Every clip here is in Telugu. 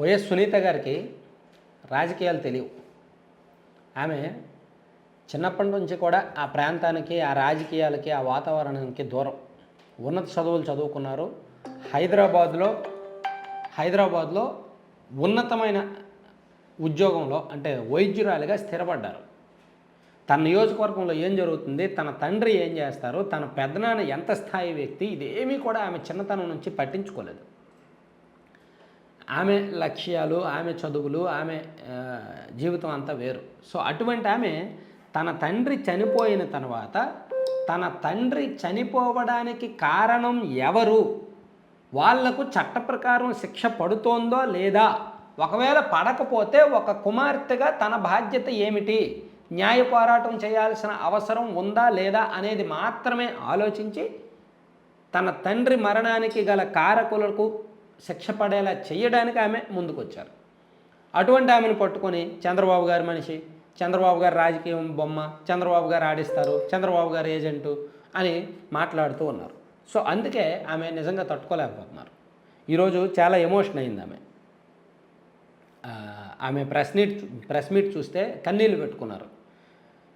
వైఎస్ సునీత గారికి రాజకీయాలు తెలియవు. ఆమె చిన్నప్పటి నుంచి కూడా ఆ ప్రాంతానికి ఆ రాజకీయాలకి ఆ వాతావరణానికి దూరం. ఉన్నత చదువులు చదువుకున్నారు. హైదరాబాద్లో హైదరాబాద్లో ఉన్నతమైన ఉద్యోగంలో అంటే వైద్యురాలిగా స్థిరపడ్డారు. తన నియోజకవర్గంలో ఏం జరుగుతుంది? తన తండ్రి ఏం చేస్తారు? తన పెద్దనాన్న ఎంత స్థాయి వ్యక్తి? ఇదేమీ కూడా ఆమె చిన్నతనం నుంచి పట్టించుకోలేదు. ఆమె లక్ష్యాలు ఆమె చదువులు ఆమె జీవితం అంతా వేరు. సో అటువంటి ఆమె తన తండ్రి చనిపోయిన తర్వాత తన తండ్రి చనిపోవడానికి కారణం ఎవరు? వాళ్ళకు చట్ట ప్రకారం శిక్ష పడుతోందో లేదా? ఒకవేళ పడకపోతే ఒక కుమార్తెగా తన బాధ్యత ఏమిటి? న్యాయ పోరాటం చేయాల్సిన అవసరం ఉందా లేదా అనేది మాత్రమే ఆలోచించి తన తండ్రి మరణానికి గల కారకులకు శిక్ష పడేలా చేయడానికి ఆమె ముందుకొచ్చారు. అటువంటి ఆమెను పట్టుకొని చంద్రబాబు గారి మనిషి చంద్రబాబు గారు రాజకీయం బొమ్మ చంద్రబాబు గారు ఆడిస్తారు చంద్రబాబు గారు ఏజెంటు అని మాట్లాడుతూ ఉన్నారు. సో అందుకే ఆమె నిజంగా తట్టుకోలేకపోతున్నారు. ఈరోజు చాలా ఎమోషన్ అయింది ఆమె. ఆమె ప్రెస్ మీట్ ప్రెస్ మీట్ చూస్తే కన్నీళ్ళు పెట్టుకున్నారు.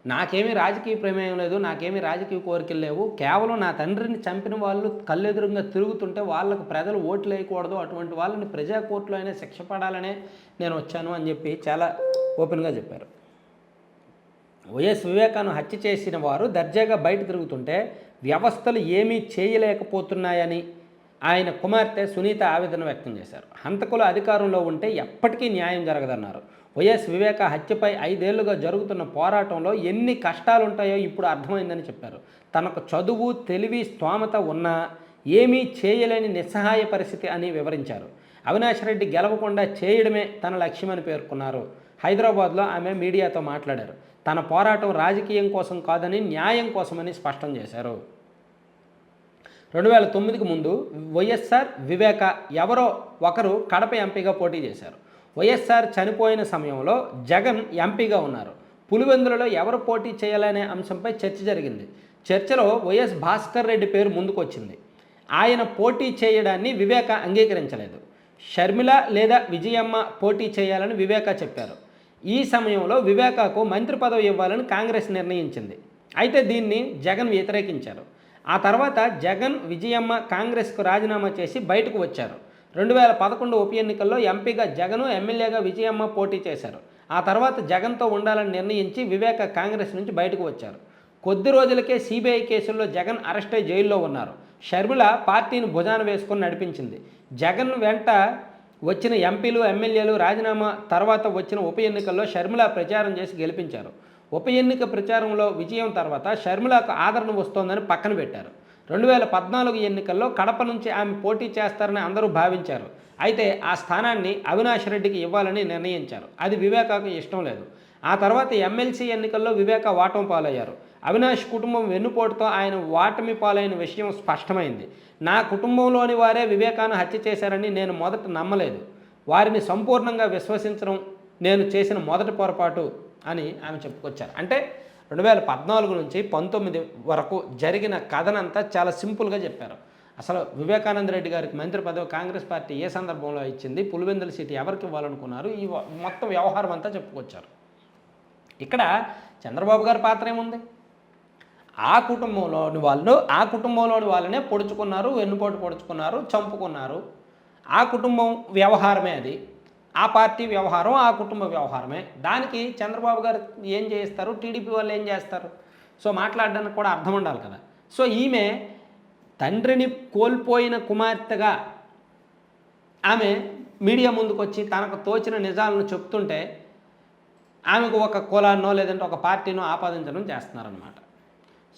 నాకేమీ రాజకీయ ప్రమేయం లేదు నాకేమీ రాజకీయ కోరికలు లేవు. కేవలం నా తండ్రిని చంపిన వాళ్ళు కళ్ళెదురుగా తిరుగుతుంటే వాళ్ళకు ప్రజలు ఓట్లు వేయకూడదు అటువంటి వాళ్ళని ప్రజా కోర్టులో అయినా శిక్ష పడాలనే నేను వచ్చాను అని చెప్పి చాలా ఓపెన్గా చెప్పారు. వైఎస్ వివేకాను హత్య చేసిన వారు దర్జాగా బయట తిరుగుతుంటే వ్యవస్థలు ఏమీ చేయలేకపోతున్నాయని ఆయన కుమార్తె సునీత ఆవేదన వ్యక్తం చేశారు. హంతకులు అధికారంలో ఉంటే ఎప్పటికీ న్యాయం జరగదన్నారు. వైఎస్ వివేక హత్యపై ఐదేళ్ళుగా జరుగుతున్న పోరాటంలో ఎన్ని కష్టాలుంటాయో ఇప్పుడు అర్థమైందని చెప్పారు. తనకు చదువు తెలివి స్తోమత ఉన్నా ఏమీ చేయలేని నిస్సహాయ పరిస్థితి అని వివరించారు. అవినాష్ రెడ్డి గెలవకుండా చేయడమే తన లక్ష్యమని పేర్కొన్నారు. హైదరాబాద్లో ఆమె మీడియాతో మాట్లాడారు. తన పోరాటం రాజకీయం కోసం కాదని న్యాయం కోసమని స్పష్టం చేశారు. రెండు వేల తొమ్మిదికి ముందు వైఎస్ఆర్ వివేక ఎవరో ఒకరు కడప ఎంపీగా పోటీ చేశారు. వైఎస్ఆర్ చనిపోయిన సమయంలో జగన్ ఎంపీగా ఉన్నారు. పులివెందులలో ఎవరు పోటీ చేయాలనే అంశంపై చర్చ జరిగింది. చర్చలో వైఎస్ భాస్కర్ రెడ్డి పేరు ముందుకొచ్చింది. ఆయన పోటీ చేయడాన్ని వివేక అంగీకరించలేదు. షర్మిల లేదా విజయమ్మ పోటీ చేయాలని వివేక చెప్పారు. ఈ సమయంలో వివేకాకు మంత్రి పదవి ఇవ్వాలని కాంగ్రెస్ నిర్ణయించింది. అయితే దీన్ని జగన్ వ్యతిరేకించారు. ఆ తర్వాత జగన్ విజయమ్మ కాంగ్రెస్కు రాజీనామా చేసి బయటకు వచ్చారు. రెండు వేల పదకొండు ఉప ఎన్నికల్లో ఎంపీగా జగను ఎమ్మెల్యేగా విజయమ్మ పోటీ చేశారు. ఆ తర్వాత జగన్తో ఉండాలని నిర్ణయించి వివేక కాంగ్రెస్ నుంచి బయటకు వచ్చారు. కొద్ది రోజులకే సిబిఐ కేసుల్లో జగన్ అరెస్ట్ అయి జైల్లో ఉన్నారు. షర్మిల పార్టీని భుజాన వేసుకొని నడిపించింది. జగన్ వెంట వచ్చిన ఎంపీలు ఎమ్మెల్యేలు రాజీనామా తర్వాత వచ్చిన ఉప ఎన్నికల్లో షర్మిల ప్రచారం చేసి గెలిపించారు. ఉప ఎన్నిక ప్రచారంలో విజయం తర్వాత షర్మిలకు ఆదరణ వస్తోందని పక్కన పెట్టారు. రెండు వేల పద్నాలుగు ఎన్నికల్లో కడప నుంచి ఆమె పోటీ చేస్తారని అందరూ భావించారు. అయితే ఆ స్థానాన్ని అవినాష్ రెడ్డికి ఇవ్వాలని నిర్ణయించారు. అది వివేకాకు ఇష్టం లేదు. ఆ తర్వాత ఎమ్మెల్సీ ఎన్నికల్లో వివేక వాటం పాలయ్యారు. అవినాష్ కుటుంబం వెన్నుపోటుతో ఆయన వాటమి పాలైన విషయం స్పష్టమైంది. నా కుటుంబంలోని వారే వివేకాను హత్య చేశారని నేను మొదట నమ్మలేదు. వారిని సంపూర్ణంగా విశ్వసించడం నేను చేసిన మొదటి పొరపాటు అని ఆమె చెప్పుకొచ్చారు. అంటే రెండు వేల పద్నాలుగు నుంచి పంతొమ్మిది వరకు జరిగిన కథనంతా చాలా సింపుల్గా చెప్పారు. అసలు వివేకానంద రెడ్డి గారికి మంత్రి పదవి కాంగ్రెస్ పార్టీ ఏ సందర్భంలో ఇచ్చింది పులివెందుల సీటు ఎవరికి ఇవ్వాలనుకున్నారు ఈ మొత్తం వ్యవహారం అంతా చెప్పుకొచ్చారు. ఇక్కడ చంద్రబాబు గారి పాత్ర ఏముంది? ఆ కుటుంబంలోని వాళ్ళు ఆ కుటుంబంలోని వాళ్ళనే పొడుచుకున్నారు వెన్నుపోటు పొడుచుకున్నారు చంపుకున్నారు. ఆ కుటుంబం వ్యవహారమే అది. ఆ పార్టీ వ్యవహారం ఆ కుటుంబ వ్యవహారమే. దానికి చంద్రబాబు గారు ఏం చేస్తారు టీడీపీ వాళ్ళు ఏం చేస్తారు? సో మాట్లాడడానికి కూడా అర్థం ఉండాలి కదా. సో ఈమె తండ్రిని కోల్పోయిన కుమార్తెగా ఆమె మీడియా ముందుకు వచ్చి తనకు తోచిన నిజాలను చెప్తుంటే ఆమెకు ఒక కులాన్నో లేదంటే ఒక పార్టీనో ఆపాదించడం చేస్తున్నారనమాట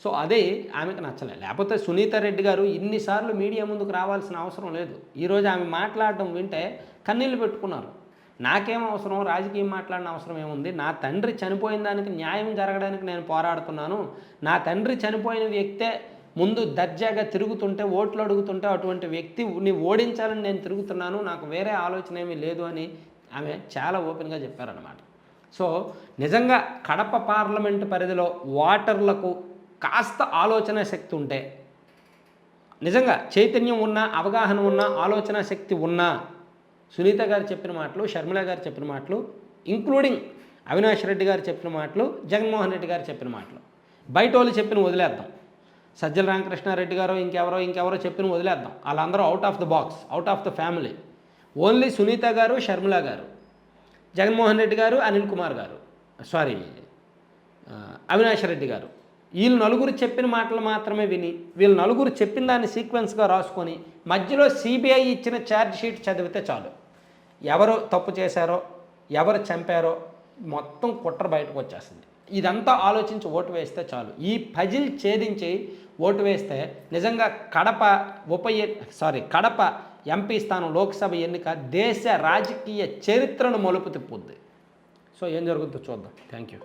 సో అది ఆమెకు నచ్చలేదు లేకపోతే సునీత రెడ్డి గారు ఇన్నిసార్లు మీడియా ముందుకు రావాల్సిన అవసరం లేదు. ఈరోజు ఆమె మాట్లాడడం వింటే కన్నీళ్ళు పెట్టుకున్నారు. నాకేం అవసరం? రాజకీయం మాట్లాడిన అవసరం ఏముంది? నా తండ్రి చనిపోయిన దానికి న్యాయం జరగడానికి నేను పోరాడుతున్నాను. నా తండ్రి చనిపోయిన వ్యక్తే ముందు దర్జాగా తిరుగుతుంటే ఓట్లు అడుగుతుంటే అటువంటి వ్యక్తిని ఓడించాలని నేను తిరుగుతున్నాను. నాకు వేరే ఆలోచన ఏమీ లేదు అని ఆమె చాలా ఓపెన్గా చెప్పారనమాట సో నిజంగా కడప పార్లమెంట్ పరిధిలో ఓటర్లకు కాస్త ఆలోచన శక్తి ఉంటే నిజంగా చైతన్యం ఉన్నా అవగాహన ఉన్నా ఆలోచన శక్తి ఉన్నా సునీత గారు చెప్పిన మాటలు షర్మిల గారు చెప్పిన మాటలు ఇంక్లూడింగ్ అవినాష్ రెడ్డి గారు చెప్పిన మాటలు జగన్మోహన్ రెడ్డి గారు చెప్పిన మాటలు. బయట వాళ్ళు చెప్పిన వదిలేద్దాం. సజ్జల రామకృష్ణారెడ్డి గారు ఇంకెవరో ఇంకెవరో చెప్పిన వదిలేద్దాం. వాళ్ళందరూ out of the box out of the family only Sunitha garu Sharmila గారు. జగన్మోహన్ రెడ్డి గారు అనిల్ కుమార్ గారు. సారీ uh, అవినాష్ రెడ్డి గారు. వీళ్ళు నలుగురు చెప్పిన మాటలు మాత్రమే విని వీళ్ళు నలుగురు చెప్పిన దాన్ని సీక్వెన్స్గా రాసుకొని మధ్యలో సిబిఐ ఇచ్చిన ఛార్జ్ షీట్ చదివితే చాలు. ఎవరు తప్పు చేశారో ఎవరు చంపారో మొత్తం కుట్ర బయటకు వచ్చేస్తుంది. ఇదంతా ఆలోచించి ఓటు వేస్తే చాలు. ఈ పజిల్ ఛేదించి ఓటు వేస్తే నిజంగా కడప ఉప సారీ కడప ఎంపీ స్థానం లోక్సభ ఎన్నిక దేశ రాజకీయ చరిత్రను మలుపు తిప్పుద్ది. సో ఏం జరుగుతుందో చూద్దాం. Thank you